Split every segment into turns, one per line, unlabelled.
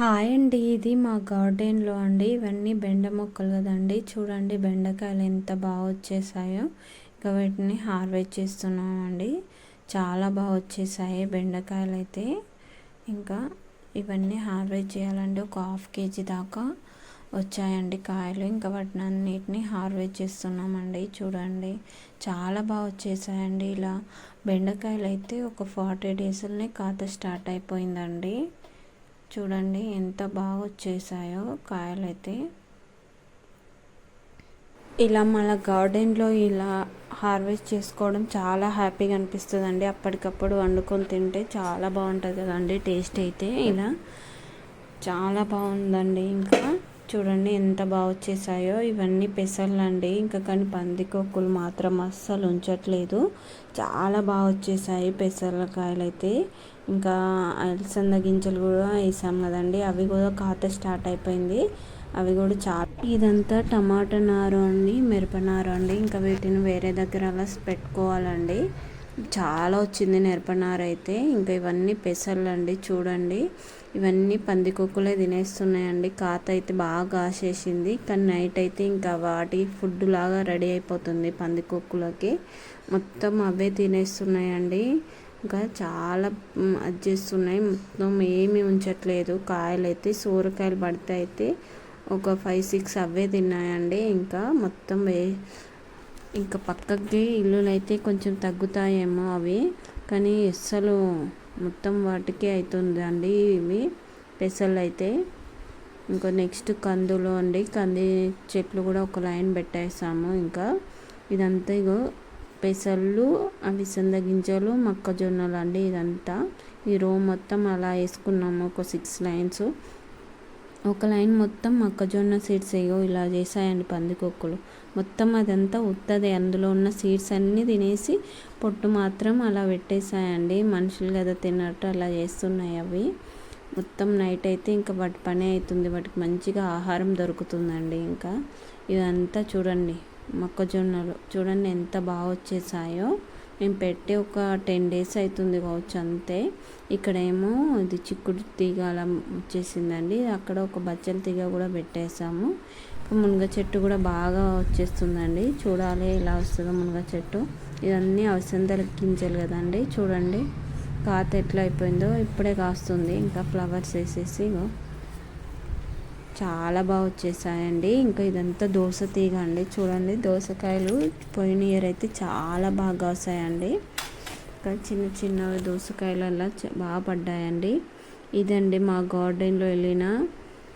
Hi అండి. ఇది మా గార్డెన్లో అండి. ఇవన్నీ బెండ మొక్కలు కదండి. చూడండి బెండకాయలు ఎంత బాగా వచ్చేసాయో. ఇంకా వీటిని హార్వెస్ట్ చేస్తున్నామండి. చాలా బాగా వచ్చేసాయి బెండకాయలు అయితే. ఇంకా ఇవన్నీ హార్వెస్ట్ చేయాలండి. ఒక హాఫ్ కేజీ దాకా వచ్చాయండి కాయలు. ఇంకా వాటిని అన్నిటిని హార్వెస్ట్ చేస్తున్నామండి. చూడండి. చాలా బాగా వచ్చేసాయండి. ఇలా బెండకాయలు అయితే ఒక ఫార్టీ డేస్లోనే కాత స్టార్ట్ అయిపోయిందండి. చూడండి ఎంత బాగా వచ్చేసాయో కాయలైతే. ఇలా మన గార్డెన్లో ఇలా హార్వెస్ట్ చేసుకోవడం చాలా హ్యాపీగా అనిపిస్తుంది అండి అప్పటికప్పుడు వండుకొని తింటే చాలా బాగుంటుంది కదండి టేస్ట్ అయితే. ఇలా చాలా బాగుందండి ఇంకా. చూడండి ఎంత బాగా వచ్చేసాయో. ఇవన్నీ పెసర్లు అండి ఇంకా కానీ పందికొక్కులు మాత్రం అస్సలు ఉంచట్లేదు. చాలా బాగా వచ్చేసాయి పెసర్ల కాయలు అయితే ఇంకా అలసంద గింజలు కూడా వేసాం కదండి. అవి కూడా కాత స్టార్ట్ అయిపోయింది. అవి కూడా చాలా ఇదంతా టమాటా నారు అండి మిరప నారు అండి. ఇంకా వీటిని వేరే దగ్గర అలా పెట్టుకోవాలండి. చాలా వచ్చింది నెరపనార అయితే. ఇంకా ఇవన్నీ పెసర్లు చూడండి. ఇవన్నీ పందికొక్కులే తినేస్తున్నాయండి. కాత అయితే బాగా కాసేసింది. కానీ నైట్ అయితే ఇంకా వాటి ఫుడ్ లాగా రెడీ అయిపోతుంది పందికొక్కులకి మొత్తం అవే తినేస్తున్నాయండి. ఇంకా చాలా అజ్జేస్తున్నాయి మొత్తం ఏమి ఉంచట్లేదు. కాయలు అయితే సూరకాయలు పడితే అయితే ఒక ఫైవ్ సిక్స్ అవే తిన్నాయండి. ఇంకా మొత్తం వే ఇంకా పక్కకి ఇల్లులు అయితే కొంచెం తగ్గుతాయేమో అవి. కానీ అస్సలు మొత్తం వాటికి అవుతుంది అండి ఇవి పెసలు అయితే ఇంకా నెక్స్ట్ కందులు అండి. కంది చెట్లు కూడా ఒక లైన్ పెట్టేసాము ఇంకా. ఇదంతా ఇగో పెసళ్ళు అవిసంద గింజలు మొక్కజొన్నలు అండి ఇదంతా. ఈ రో మొత్తం అలా వేసుకున్నాము ఒక సిక్స్ లైన్స్. ఒక లైన్ మొత్తం మొక్కజొన్న సీడ్స్ ఏయో ఇలా చేసాయండి పందికొక్కులు. మొత్తం అదంతా ఉత్తది. అందులో ఉన్న సీడ్స్ అన్నీ తినేసి పొట్టు మాత్రం అలా పెట్టేసాయండి మనుషులు కదా తిన్నట్టు అలా చేస్తున్నాయి అవి. మొత్తం నైట్ అయితే ఇంకా వాటి పని అవుతుంది. వాటికి మంచిగా ఆహారం దొరుకుతుందండి ఇంకా. ఇదంతా చూడండి మొక్కజొన్నలు. చూడండి ఎంత బాగా వచ్చేసాయో. మేము పెట్టి ఒక టెన్ డేస్ అవుతుంది కావచ్చు అంతే. ఇక్కడేమో ఇది చిక్కుడు తీగ అలా వచ్చేసిందండి. అక్కడ ఒక బచ్చల తీగ కూడా పెట్టేసాము మునగ చెట్టు కూడా బాగా వచ్చేస్తుందండి. చూడాలి ఎలా వస్తుందో మునగ చెట్టు. ఇవన్నీ అవసరం గింజలు కదండి. చూడండి. కాత ఎట్లా అయిపోయిందో ఇప్పుడే కాస్తుంది. ఇంకా ఫ్లవర్స్ వేసేసి చాలా బాగా వచ్చేసాయండి. ఇంకా ఇదంతా దోశ తీగ అండి. చూడండి దోసకాయలు పోయిన ఇయర్ అయితే చాలా బాగా వస్తాయండి ఇంకా చిన్న చిన్న దోసకాయలు అలా బాగా పడ్డాయండి. ఇదండి మా గార్డెన్లో వెళ్ళిన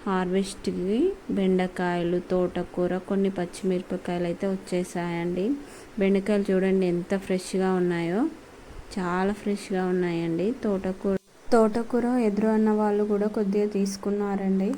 హార్వెస్ట్కి బెండకాయలు తోటకూర కొన్ని పచ్చిమిరపకాయలు అయితే వచ్చేసాయండి. బెండకాయలు చూడండి ఎంత ఫ్రెష్గా ఉన్నాయో. చాలా ఫ్రెష్గా ఉన్నాయండి. తోటకూర తోటకూర ఎదురు అన్న వాళ్ళు కూడా కొద్దిగా తీసుకున్నారండి.